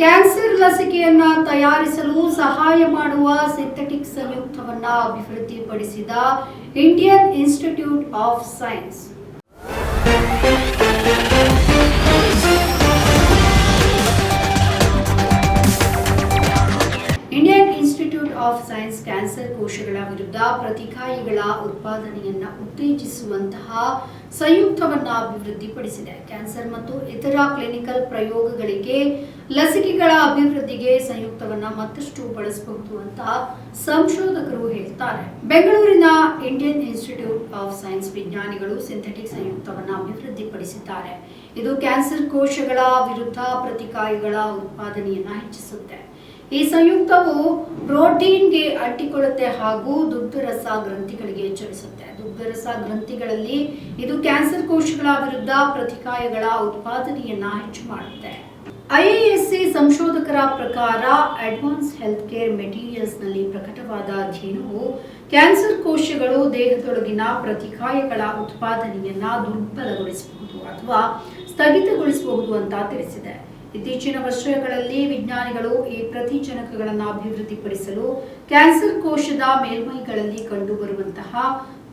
Cancer ಲಸಿಕೆಯನ್ನ ತಯಾರಿಸಲು ಸಹಾಯ ಮಾಡುವ ಸಿಂಥೆಟಿಕ್ ಸಂಯುಕ್ತವನ್ನ ಅಭಿವೃದ್ಧಿಪಡಿಸಿದ Indian Institute of Science. Of science cancer ಕೋಶಗಳ ವಿರುದ್ಧ ಪ್ರತಿಕಾಯಿಗಳ ಉತ್ಪಾದನೆಯನ್ನ ಉತ್ತೇಜಿಸುವಂತಹ ಸಂಯುಕ್ತವನ್ನ ಅಭಿವೃದ್ಧಿಪಡಿಸಿದೆ ಕ್ಯಾನ್ಸರ್ ಮತ್ತು ಇತರ ಕ್ಲಿನಿಕಲ್ ಪ್ರಯೋಗಗಳಿಗೆ ಲಸಿಕೆಗಳ ಅಭಿವೃದ್ಧಿಗೆ ಸಂಯುಕ್ತವನ್ನ ಮತ್ತಷ್ಟು ಬಳಸಬಹುದು ಅಂತ ಸಂಶೋಧಕರು ಹೇಳ್ತಾರೆ. ಬೆಂಗಳೂರಿನ ಇಂಡಿಯನ್ ಇನ್ಸ್ಟಿಟ್ಯೂಟ್ ಆಫ್ ಸೈನ್ಸ್ ವಿಜ್ಞಾನಿಗಳು ಸಿಂಥೆಟಿಕ್ ಸಂಯುಕ್ತವನ್ನ ಅಭಿವೃದ್ಧಿಪಡಿಸಿದ್ದಾರೆ. ಇದು ಕ್ಯಾನ್ಸರ್ ಕೋಶಗಳ ವಿರುದ್ಧ ಪ್ರತಿಕಾಯಿಗಳ ಉತ್ಪಾದನೆಯನ್ನ ಹೆಚ್ಚಿಸುತ್ತೆ. ಈ ಸಂಯುಕ್ತವು ಪ್ರೋಟೀನ್ಗೆ ಅಂಟಿಕೊಳ್ಳುತ್ತೆ ಹಾಗೂ ದುಗ್ಧರಸ ಗ್ರಂಥಿಗಳಿಗೆ ಎಚ್ಚರಿಸುತ್ತೆ. ದುಗ್ಧರಸ ಗ್ರಂಥಿಗಳಲ್ಲಿ ಇದು ಕ್ಯಾನ್ಸರ್ ಕೋಶಗಳ ವಿರುದ್ಧ ಪ್ರತಿಕಾಯಗಳ ಉತ್ಪಾದನೆಯನ್ನ ಹೆಚ್ಚು ಮಾಡುತ್ತೆ. ಐಎಎಸ್ಸಿ ಸಂಶೋಧಕರ ಪ್ರಕಾರ ಅಡ್ವಾನ್ಸ್ ಹೆಲ್ತ್ ಕೇರ್ ಮೆಟೀರಿಯಲ್ಸ್ನಲ್ಲಿ ಪ್ರಕಟವಾದ ಅಧ್ಯಯನವು ಕ್ಯಾನ್ಸರ್ ಕೋಶಗಳು ದೇಹದೊಳಗಿನ ಪ್ರತಿಕಾಯಗಳ ಉತ್ಪಾದನೆಯನ್ನ ದುರ್ಬಲಗೊಳಿಸಬಹುದು ಅಥವಾ ಸ್ಥಗಿತಗೊಳಿಸಬಹುದು ಅಂತ ತಿಳಿಸಿದೆ. ಇತ್ತೀಚಿನ ವರ್ಷಗಳಲ್ಲಿ ವಿಜ್ಞಾನಿಗಳು ಈ ಪ್ರತಿಜನಕಗಳನ್ನು ಅಭಿವೃದ್ಧಿಪಡಿಸಲು ಕ್ಯಾನ್ಸರ್ ಕೋಶದ ಮೇಲ್ಮೈಗಳಲ್ಲಿ ಕಂಡುಬರುವಂತಹ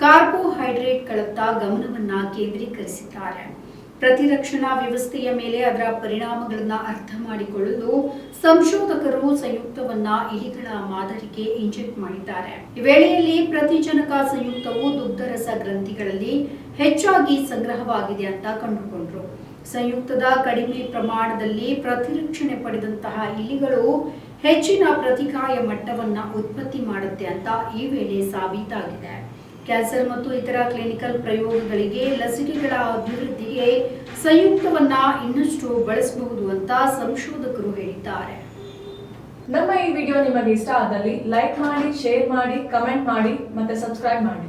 ಕಾರ್ಬೋಹೈಡ್ರೇಟ್ಗಳತ್ತ ಗಮನವನ್ನ ಕೇಂದ್ರೀಕರಿಸಿದ್ದಾರೆ. ಪ್ರತಿರಕ್ಷಣಾ ವ್ಯವಸ್ಥೆಯ ಮೇಲೆ ಅದರ ಪರಿಣಾಮಗಳನ್ನು ಅರ್ಥ ಮಾಡಿಕೊಳ್ಳಲು ಸಂಶೋಧಕರು ಸಂಯುಕ್ತವನ್ನ ಇಲಿಗಳ ಮಾದರಿಗೆ ಇಂಜೆಕ್ಟ್ ಮಾಡಿದ್ದಾರೆ. ಈ ವೇಳೆಯಲ್ಲಿ ಪ್ರತಿಜನಕ ಸಂಯುಕ್ತವು ದುಗ್ಧರಸ ಗ್ರಂಥಿಗಳಲ್ಲಿ ಹೆಚ್ಚಾಗಿ ಸಂಗ್ರಹವಾಗಿದೆ ಅಂತ ಕಂಡುಕೊಂಡ್ರು. ಸಂಯುಕ್ತದ ಕಡಿಮೆ ಪ್ರಮಾಣದಲ್ಲಿ ಪ್ರತಿರಕ್ಷಣೆ ಪಡೆದಂತಹ ಇಲಿಗಳು ಹೆಚ್ಚಿನ ಪ್ರತಿಕಾಯ ಮಟ್ಟವನ್ನ ಉತ್ಪತ್ತಿ ಮಾಡುತ್ತೆ ಅಂತ ಈ ವೇಳೆ ಸಾಬೀತಾಗಿದೆ. ಕ್ಯಾನ್ಸರ್ ಮತ್ತು ಇತರ ಕ್ಲಿನಿಕಲ್ ಪ್ರಯೋಗಗಳಿಗೆ ಲಸಿಕೆಗಳ ಅಭಿವೃದ್ಧಿಗೆ ಸಂಯುಕ್ತವನ್ನ ಇನ್ನಷ್ಟು ಬಳಸಬಹುದು ಅಂತ ಸಂಶೋಧಕರು ಹೇಳಿದ್ದಾರೆ. ನಮ್ಮ ಈ ವಿಡಿಯೋ ನಿಮಗೆ ಇಷ್ಟ ಆದಲ್ಲಿ ಲೈಕ್ ಮಾಡಿ, ಶೇರ್ ಮಾಡಿ, ಕಮೆಂಟ್ ಮಾಡಿ ಮತ್ತೆ ಸಬ್ಸ್ಕ್ರೈಬ್ ಮಾಡಿ.